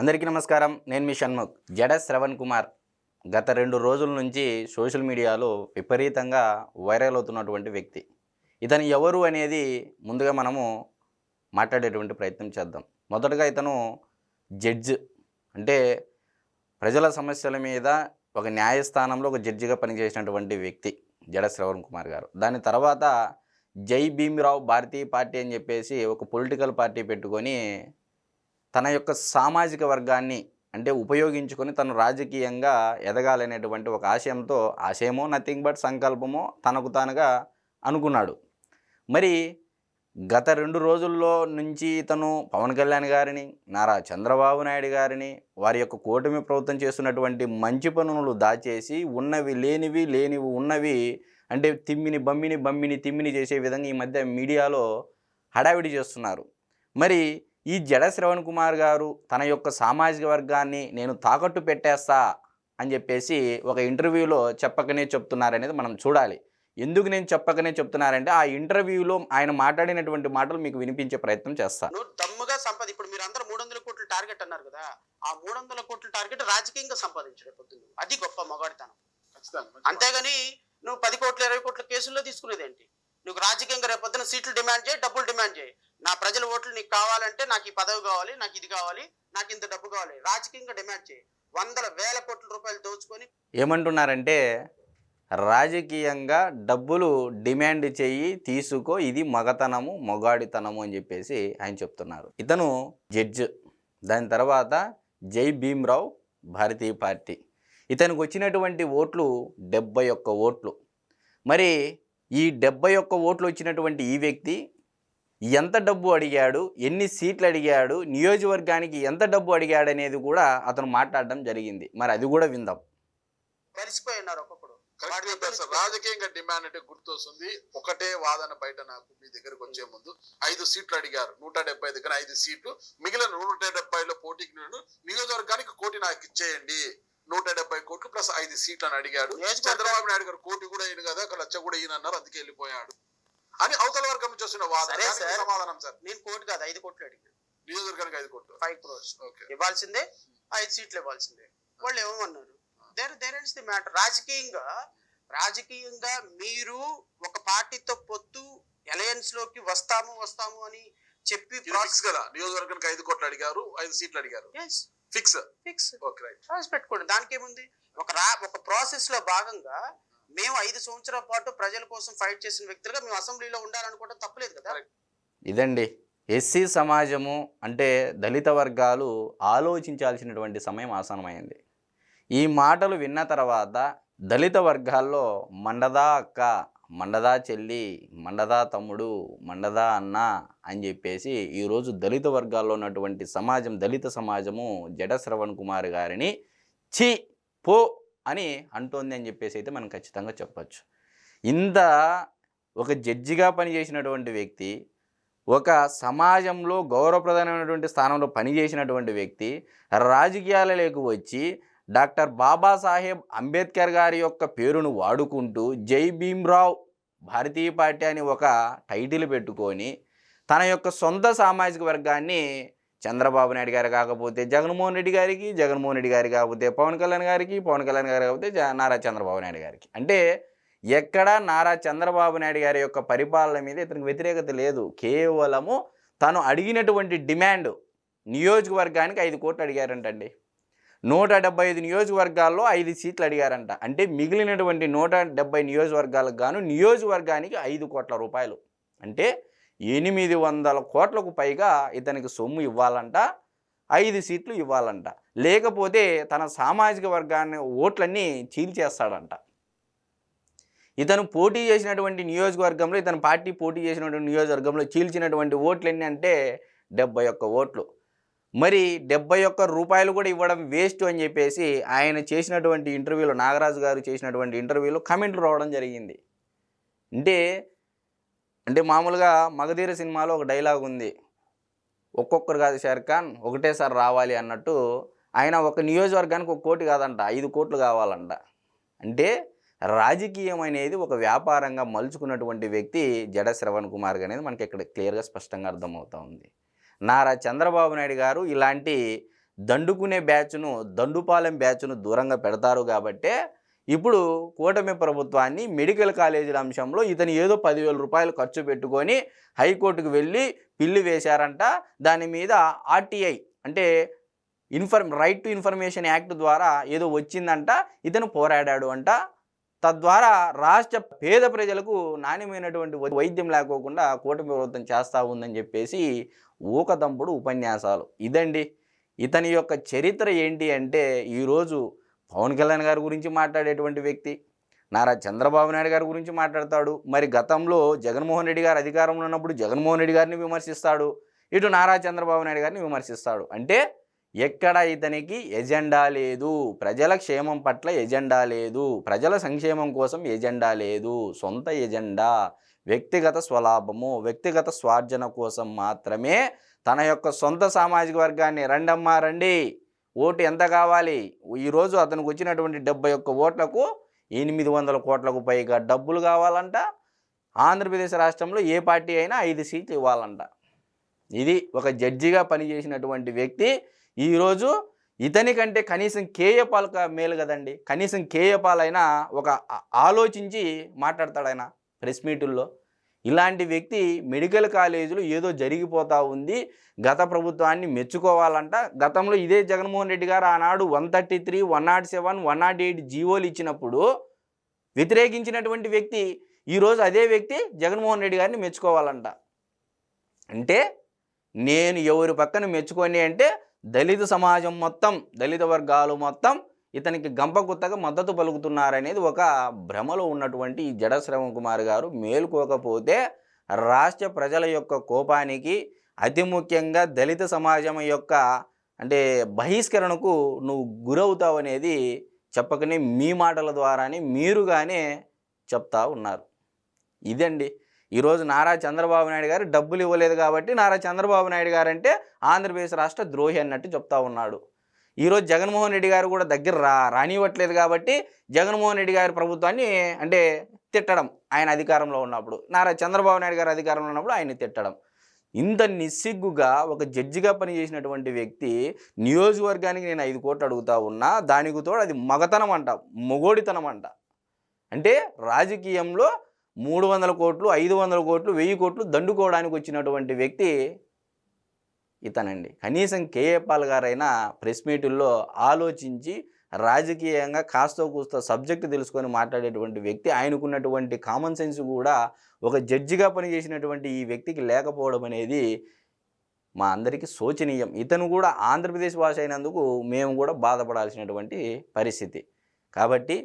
అందరికీ నమస్కారం. నేను మీ షణ్ముఖ్. జడ శ్రవణ్ కుమార్. గత రెండు రోజుల నుంచి సోషల్ మీడియాలో విపరీతంగా వైరల్ అవుతున్నటువంటి వ్యక్తి. ఇతను ఎవరు అనేది ముందుగా మనము మాట్లాడేటువంటి ప్రయత్నం చేద్దాం. మొదటగా ఇతను జడ్జ్. అంటే ప్రజల సమస్యల మీద ఒక న్యాయస్థానంలో ఒక జడ్జిగా పనిచేసినటువంటి వ్యక్తి జడ శ్రవణ్ కుమార్ గారు. దాని తర్వాత జై భీమ్రావు భారతీయ పార్టీ అని చెప్పేసి ఒక పొలిటికల్ పార్టీ పెట్టుకొని తన యొక్క సామాజిక వర్గాన్ని అంటే ఉపయోగించుకొని తను రాజకీయంగా ఎదగాలనేటువంటి ఒక ఆశయంతో ఆశయమో నథింగ్ బట్ సంకల్పమో తనకు తానుగా అనుకున్నాడు. మరి గత రెండు రోజుల్లో నుంచి ఇతను పవన్ కళ్యాణ్ గారిని నారా చంద్రబాబు నాయుడు గారిని వారి యొక్క కూటమి ప్రభుత్వం చేస్తున్నటువంటి మంచి పనులు దాచేసి ఉన్నవి లేనివి లేనివి ఉన్నవి అంటే తిమ్మిని బమ్మిని బమ్మిని తిమ్మిని చేసే విధంగా ఈ మధ్య మీడియాలో హడావిడి చేస్తున్నారు. మరి ఈ జడ శ్రవణ్ కుమార్ గారు తన యొక్క సామాజిక వర్గాన్ని నేను తాకట్టు పెట్టేస్తా అని చెప్పేసి ఒక ఇంటర్వ్యూలో చెప్పకనే చెప్తున్నారనేది మనం చూడాలి. ఎందుకు నేను చెప్పకనే చెప్తున్నారంటే ఆ ఇంటర్వ్యూలో ఆయన మాట్లాడినటువంటి మాటలు మీకు వినిపించే ప్రయత్నం చేస్తాను. నువ్వు దమ్ముగా సంపాద ఇప్పుడు మీరు అందరూ మూడు వందల కోట్ల టార్గెట్ అన్నారు కదా ఆ మూడు వందల కోట్ల టార్గెట్ రాజకీయంగా సంపాదించడం పొద్దున్న. అది గొప్ప మగాడితనం అంతేగాని నువ్వు పది కోట్ల ఇరవై కోట్ల కేసుల్లో తీసుకునేది ఏంటి నువ్వు రాజకీయంగా రేపు పొద్దున సీట్లు డిమాండ్ చేయి డబ్బులు డిమాండ్ చేయి. నా ప్రజల ఓట్లు నీకు కావాలంటే నాకు ఈ పదవి కావాలి నాకు ఇది కావాలి నాకు ఇంత డబ్బు కావాలి. రాజకీయంగా డిమాండ్ చేయి. వందల వేల కోట్ల రూపాయలు దోచుకొని ఏమంటున్నారంటే రాజకీయంగా డబ్బులు డిమాండ్ చేయి తీసుకో ఇది మగతనము మొగాడితనము అని చెప్పేసి ఆయన చెప్తున్నారు. ఇతను జడ్జ్. దాని తర్వాత జై భీమ్రావ్ భారతీయ పార్టీ. ఇతనికి వచ్చినటువంటి ఓట్లు డెబ్బై ఒక్క ఓట్లు. మరి ఈ డెబ్బై ఒక్క ఓట్లు వచ్చినటువంటి ఈ వ్యక్తి ఎంత డబ్బు అడిగాడు ఎన్ని సీట్లు అడిగాడు నియోజకవర్గానికి ఎంత డబ్బు అడిగాడు అనేది కూడా అతను మాట్లాడడం జరిగింది. మరి అది కూడా విందాం. కలిసిపోయి ఉన్నారు ఒక్కొక్కడు రాజకీయంగా డిమాండ్ అంటే గుర్తొస్తుంది. ఒకటే వాదన బయట నాకు మీ దగ్గరకు వచ్చే ముందు ఐదు సీట్లు అడిగారు. నూట డెబ్బై దగ్గర ఐదు సీట్లు. మిగిలిన నూట డెబ్బైలో పోటీకి నేను నియోజకవర్గానికి కోటి నాకు ఇచ్చేయండి. నూట డెబ్బై కోట్లు ప్లస్ ఐదు సీట్లు అని అడిగాడు చంద్రబాబు నాయుడు గారు కోటి కూడా ఈయన కదా లక్ష కూడా ఈయన అన్నారు అందుకే వెళ్ళిపోయాడు. అని అవతల వర్గం నుంచి వస్తున్న వాదన. సమాధానం సార్. నేను కోటి కాదు ఐదు కోట్లు అడిగాను. నియోజకవర్గానికి ఐదు కోట్లు. ఫైవ్ క్రోర్స్. ఇవ్వాల్సిందే ఐదు సీట్లు ఇవ్వాల్సిందే. వాళ్ళు ఏమన్నారు? There there is the matter రాజకీయంగా రాజకీయంగా మీరు ఒక పార్టీతో పొత్తు అలయన్స్లోకి వస్తాము వస్తాము అని చెప్పి కదా? నియోజకవర్గానికి ఐదు కోట్లు అడిగారు ఐదు సీట్లు అడిగారు. ఫిక్స్ ఫిక్స్ ఓకే రైట్ రాసి పెట్టుకోండి. దానికి ఏముంది ఒక రా ఒక ప్రాసెస్లో భాగంగా మేము ఐదు సంవత్సరాల పాటు ప్రజల కోసం ఫైట్ చేసిన వ్యక్తులుగా మేము అసెంబ్లీలో ఉండాలనుకోవడం తప్పలేదు కదా. ఇదండి. ఎస్సీ సమాజము అంటే దళిత వర్గాలు ఆలోచించాల్సినటువంటి సమయం ఆసనమైంది ఈ మాటలు విన్న తర్వాత దళిత వర్గాల్లో మండదా అక్క మండదా చెల్లి మండదా తమ్ముడు మండదా అన్న అని చెప్పేసి ఈరోజు దళిత వర్గాల్లో ఉన్నటువంటి సమాజం దళిత సమాజము జడ శ్రవణ్ కుమార్ గారిని చి పో అని అంటోంది అని చెప్పేసి అయితే మనం ఖచ్చితంగా చెప్పచ్చు. ఇంత ఒక జడ్జిగా పనిచేసినటువంటి వ్యక్తి ఒక సమాజంలో గౌరవప్రదమైనటువంటి స్థానంలో పనిచేసినటువంటి వ్యక్తి రాజకీయాలలోకి వచ్చి డాక్టర్ బాబాసాహెబ్ అంబేద్కర్ గారి యొక్క పేరును వాడుకుంటూ జై భీమ్రావ్ భారతీయ పార్టీ అని ఒక టైటిల్ పెట్టుకొని తన యొక్క సొంత సామాజిక వర్గాన్ని చంద్రబాబు నాయుడు గారు కాకపోతే జగన్మోహన్ రెడ్డి గారికి జగన్మోహన్ రెడ్డి గారి కాకపోతే పవన్ కళ్యాణ్ గారికి పవన్ కళ్యాణ్ గారు కాకపోతే జ- నారా చంద్రబాబు నాయుడు గారికి. అంటే ఎక్కడ నారా చంద్రబాబు నాయుడు గారి యొక్క పరిపాలన మీద ఇతనికి వ్యతిరేకత లేదు. కేవలము తను అడిగినటువంటి డిమాండ్ నియోజకవర్గానికి ఐదు కోట్లు అడిగారంటండి. నూట డెబ్బై ఐదు నియోజకవర్గాల్లో ఐదు సీట్లు అడిగారంట. అంటే మిగిలినటువంటి నూట డెబ్బై నియోజకవర్గాలకు గాను నియోజకవర్గానికి ఐదు కోట్ల రూపాయలు. అంటే ఎనిమిది వందల కోట్లకు పైగా ఇతనికి సొమ్ము ఇవ్వాలంట ఐదు సీట్లు ఇవ్వాలంట. లేకపోతే తన సామాజిక వర్గాన్ని ఓట్లన్నీ చీల్చేస్తాడంట ఇతను పోటీ చేసినటువంటి నియోజకవర్గంలో ఇతను పార్టీ పోటీ చేసినటువంటి నియోజకవర్గంలో చీల్చినటువంటి ఓట్లు ఎన్ని అంటే డెబ్బై ఒక్క ఓట్లు. మరి డెబ్బై ఒక్క రూపాయలు కూడా ఇవ్వడం వేస్ట్ అని చెప్పేసి ఆయన చేసినటువంటి ఇంటర్వ్యూలో నాగరాజు గారు చేసినటువంటి ఇంటర్వ్యూలో కమెంట్లు రావడం జరిగింది. అంటే అంటే మామూలుగా మగధీర సినిమాలో ఒక డైలాగ్ ఉంది. ఒక్కొక్కరు కాదు షారుఖ్ ఖాన్ ఒకటేసారి రావాలి అన్నట్టు ఆయన ఒక నియోజకవర్గానికి ఒక కోటి కాదంట ఐదు కోట్లు కావాలంట. అంటే రాజకీయం అనేది ఒక వ్యాపారంగా మలుచుకున్నటువంటి వ్యక్తి జడ శ్రవణ్ కుమార్ అనేది మనకి ఇక్కడ క్లియర్గా స్పష్టంగా అర్థమవుతా ఉంది. నారా చంద్రబాబు నాయుడు గారు ఇలాంటి దండుకునే బ్యాచ్ను దండుపాలెం బ్యాచ్ను దూరంగా పెడతారు కాబట్టే ఇప్పుడు కూటమి ప్రభుత్వాన్ని మెడికల్ కాలేజీల అంశంలో ఇతను ఏదో పదివేల రూపాయలు ఖర్చు పెట్టుకొని హైకోర్టుకు వెళ్ళి పిల్లి వేశారంట. దాని మీద ఆర్టీఐ అంటే inform right to information act ద్వారా ఏదో వచ్చిందంట. ఇతను పోరాడాడు అంట. తద్వారా రాష్ట్ర పేద ప్రజలకు నాణ్యమైనటువంటి వైద్యం లేకోకుండా కూటమి ప్రభుత్వం చేస్తూ ఉందని చెప్పేసి ఊకదంపుడు ఉపన్యాసాలు. ఇదండి. ఇతని యొక్క చరిత్ర ఏంటి అంటే ఈరోజు పవన్ కళ్యాణ్ గారి గురించి మాట్లాడేటువంటి వ్యక్తి నారా చంద్రబాబు నాయుడు గారి గురించి మాట్లాడతాడు. మరి గతంలో జగన్మోహన్ రెడ్డి గారు అధికారంలో ఉన్నప్పుడు జగన్మోహన్ రెడ్డి గారిని విమర్శిస్తాడు. ఇటు నారా చంద్రబాబు నాయుడు గారిని విమర్శిస్తాడు. అంటే ఎక్కడ ఇతనికి ఎజెండా లేదు? ప్రజల క్షేమం పట్ల ఎజెండా లేదు. ప్రజల సంక్షేమం కోసం ఎజెండా లేదు. సొంత ఎజెండా. వ్యక్తిగత స్వలాభము వ్యక్తిగత స్వార్జన కోసం మాత్రమే తన యొక్క సొంత సామాజిక వర్గాన్ని రండమ్మా రండి. ఓటు ఎంత కావాలి? ఈరోజు అతనికి వచ్చినటువంటి డెబ్బై ఒక్క ఓట్లకు ఎనిమిది వందల కోట్లకు పైగా డబ్బులు కావాలంట. ఆంధ్రప్రదేశ్ రాష్ట్రంలో ఏ పార్టీ అయినా ఐదు సీట్లు ఇవ్వాలంట. ఇది ఒక జడ్జిగా పనిచేసినటువంటి వ్యక్తి ఈరోజు ఇతని కంటే కనీసం కేఏ మేలు కదండి. కనీసం కేఏ అయినా ఒక ఆలోచించి మాట్లాడతాడు ఆయన ప్రెస్ మీటుల్లో. ఇలాంటి వ్యక్తి మెడికల్ కాలేజీలో ఏదో జరిగిపోతూ ఉంది. గత ప్రభుత్వాన్ని మెచ్చుకోవాలంట. గతంలో ఇదే జగన్మోహన్ రెడ్డి గారు ఆనాడు one thirty three one nought seven one nought eight జీవోలు ఇచ్చినప్పుడు వ్యతిరేకించినటువంటి వ్యక్తి ఈరోజు అదే వ్యక్తి జగన్మోహన్ రెడ్డి గారిని మెచ్చుకోవాలంట. అంటే నేను ఎవరి పక్కన మెచ్చుకొని అంటే దళిత సమాజం మొత్తం దళిత వర్గాలు మొత్తం ఇతనికి గంపగుత్తగా మద్దతు పలుకుతున్నారనేది ఒక భ్రమలో ఉన్నటువంటి ఈ జడ శ్రవణ్ కుమార్ గారు మేలుకోకపోతే రాష్ట్ర ప్రజల యొక్క కోపానికి అతి ముఖ్యంగా దళిత సమాజం యొక్క అంటే బహిష్కరణకు నువ్వు గురవుతావు అనేది చెప్పకనే మీ మాటల ద్వారానే మీరుగానే చెప్తా ఉన్నారు. ఇదండి ఈరోజు నారా చంద్రబాబు నాయుడు గారు డబ్బులు ఇవ్వలేదు కాబట్టి నారా చంద్రబాబు నాయుడు గారు అంటే ఆంధ్రప్రదేశ్ రాష్ట్ర ద్రోహి అన్నట్టు చెప్తా ఉన్నాడు. ఈరోజు జగన్మోహన్ రెడ్డి గారు కూడా దగ్గర రా రానివ్వట్లేదు కాబట్టి జగన్మోహన్ రెడ్డి గారి ప్రభుత్వాన్ని అంటే తిట్టడం ఆయన అధికారంలో ఉన్నప్పుడు నారా చంద్రబాబు నాయుడు గారు అధికారంలో ఉన్నప్పుడు ఆయన తిట్టడం. ఇంత నిస్సిగ్గుగా ఒక జడ్జిగా పనిచేసినటువంటి వ్యక్తి నియోజకవర్గానికి నేను ఐదు కోట్లు అడుగుతా ఉన్నా దానికి తోడు అది మగతనం అంట మొగోడితనం అంట. అంటే రాజకీయంలో మూడు వందల కోట్లు ఐదు వందల కోట్లు వెయ్యి కోట్లు దండుకోవడానికి వచ్చినటువంటి వ్యక్తి ఇతనండి. కనీసం కేఏ పాల్ గారైనా ప్రెస్ మీటుల్లో ఆలోచించి రాజకీయంగా కాస్తో కూస్తో సబ్జెక్ట్ తెలుసుకొని మాట్లాడేటువంటి వ్యక్తి ఆయనకున్నటువంటి కామన్ సెన్స్ కూడా ఒక జడ్జిగా పనిచేసినటువంటి ఈ వ్యక్తికి లేకపోవడం అనేది మా అందరికీ శోచనీయం. ఇతను కూడా ఆంధ్రప్రదేశ్ భాష అయినందుకు మేము కూడా బాధపడాల్సినటువంటి పరిస్థితి. కాబట్టి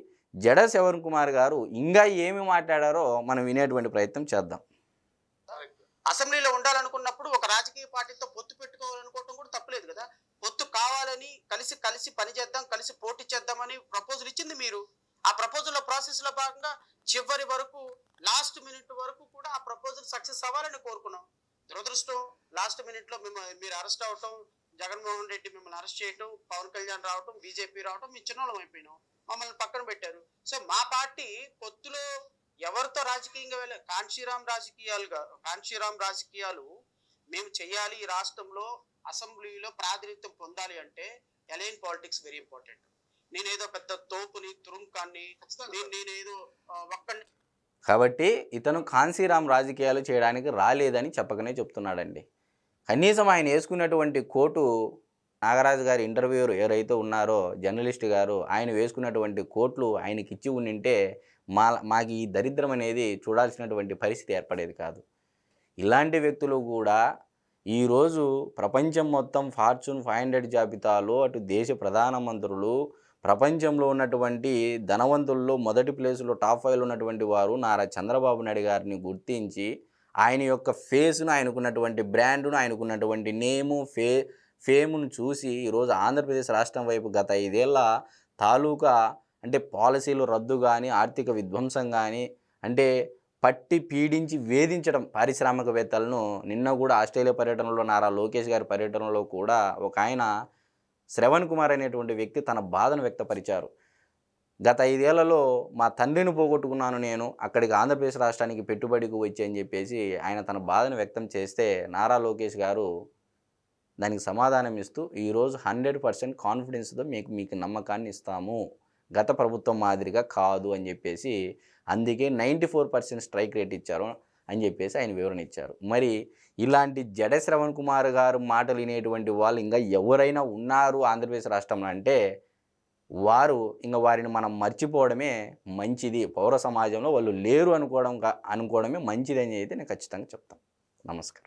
జడ శవన్ కుమార్ గారు ఇంకా ఏమి మాట్లాడారో మనం వినేటువంటి ప్రయత్నం చేద్దాం. అసెంబ్లీలో ఉండాలనుకున్నప్పుడు ఒక రాజకీయ పార్టీతో పొత్తు పెట్టుకోవాలనుకోవడం కూడా తప్పలేదు కదా. పొత్తు కావాలని కలిసి కలిసి పని చేద్దాం కలిసి పోటీ చేద్దామని ప్రపోజల్ ఇచ్చింది మీరు. ఆ ప్రపోజల్ ప్రాసెస్లో భాగంగా చివరి వరకు లాస్ట్ మినిట్ వరకు కూడా ఆ ప్రపోజల్ సక్సెస్ అవ్వాలని కోరుకున్నాం. దురదృష్టం లాస్ట్ మినిట్లో మేము మీరు అరెస్ట్ అవటం జగన్మోహన్ రెడ్డి మిమ్మల్ని అరెస్ట్ చేయటం పవన్ కళ్యాణ్ రావటం బీజేపీ రావటం మీ చిన్నోళ్ళం అయిపోయినాం. మమ్మల్ని పక్కన పెట్టారు. సో మా పార్టీ పొత్తులో ఎవరితో రాజకీయంగా వెళ్ళే కాంశీరామ్ రాజకీయాలుగా కాంశీరామ్ రాజకీయాలు మేము చేయాలి ఈ రాష్ట్రంలో అసెంబ్లీలో ప్రాతినిధ్యం పొందాలి అంటే ఎలైన్ పాలిటిక్స్ వెరీ ఇంపార్టెంట్. నేనేదో పెద్ద తోపుని తురుంకాన్ని నేను నేనేదో ఆ, ఒక్కడిని కాబట్టి ఇతను కాన్సీరామ్ రాజకీయాలు చేయడానికి రాలేదని చెప్పకనే చెప్తున్నాడండి. కనీసం ఆయన వేసుకున్నటువంటి కోటు నాగరాజు గారి ఇంటర్వ్యూర్ ఎవరైతే ఉన్నారో జర్నలిస్ట్ గారు ఆయన వేసుకున్నటువంటి కోట్లు ఆయనకి ఇచ్చి ఉండింటే మా మాకు ఈ దరిద్రం అనేది చూడాల్సినటువంటి పరిస్థితి ఏర్పడేది కాదు. ఇలాంటి వ్యక్తులు కూడా ఈరోజు ప్రపంచం మొత్తం ఫార్చ్యూన్ ఫైవ్ హండ్రెడ్ జాబితాలో అటు దేశ ప్రధానమంత్రులు ప్రపంచంలో ఉన్నటువంటి ధనవంతుల్లో మొదటి ప్లేసులో టాప్ ఫైవ్లో ఉన్నటువంటి వారు నారా చంద్రబాబు నాయుడు గారిని గుర్తించి ఆయన యొక్క ఫేస్ను ఆయనకున్నటువంటి బ్రాండ్ను ఆయనకున్నటువంటి నేము ఫే ఫేమ్ను చూసి ఈరోజు ఆంధ్రప్రదేశ్ రాష్ట్రం వైపు గత ఐదేళ్ళ తాలూకా అంటే పాలసీలు రద్దు కానీ ఆర్థిక విధ్వంసం కానీ అంటే పట్టి పీడించి వేధించడం పారిశ్రామికవేత్తలను నిన్న కూడా ఆస్ట్రేలియా పర్యటనలో నారా లోకేష్ గారి పర్యటనలో కూడా ఒక ఆయన శ్రవణ్ కుమార్ అనేటువంటి వ్యక్తి తన బాధను వ్యక్తపరిచారు. గత ఐదేళ్ళలో మా తండ్రిని పోగొట్టుకున్నాను నేను అక్కడికి ఆంధ్రప్రదేశ్ రాష్ట్రానికి పెట్టుబడికి వచ్చి అని చెప్పేసి ఆయన తన బాధను వ్యక్తం చేస్తే నారా లోకేష్ గారు దానికి సమాధానం ఇస్తూ ఈరోజు హండ్రెడ్ పర్సెంట్ కాన్ఫిడెన్స్తో మీకు మీకు నమ్మకాన్ని ఇస్తాము. గత ప్రభుత్వం మాదిరిగా కాదు అని చెప్పేసి అందుకే ninety four percent strike rate ఇచ్చారు అని చెప్పేసి ఆయన వివరణ ఇచ్చారు. మరి ఇలాంటి జడ శ్రవణ్ కుమార్ గారు మాటలు వినేటువంటి వాళ్ళు ఇంకా ఎవరైనా ఉన్నారు ఆంధ్రప్రదేశ్ రాష్ట్రంలో అంటే వారు ఇంకా వారిని మనం మర్చిపోవడమే మంచిది. పౌర సమాజంలో వాళ్ళు లేరు అనుకోవడం కా- అనుకోవడమే మంచిది అని అయితే నేను ఖచ్చితంగా చెప్తాను. నమస్కారం.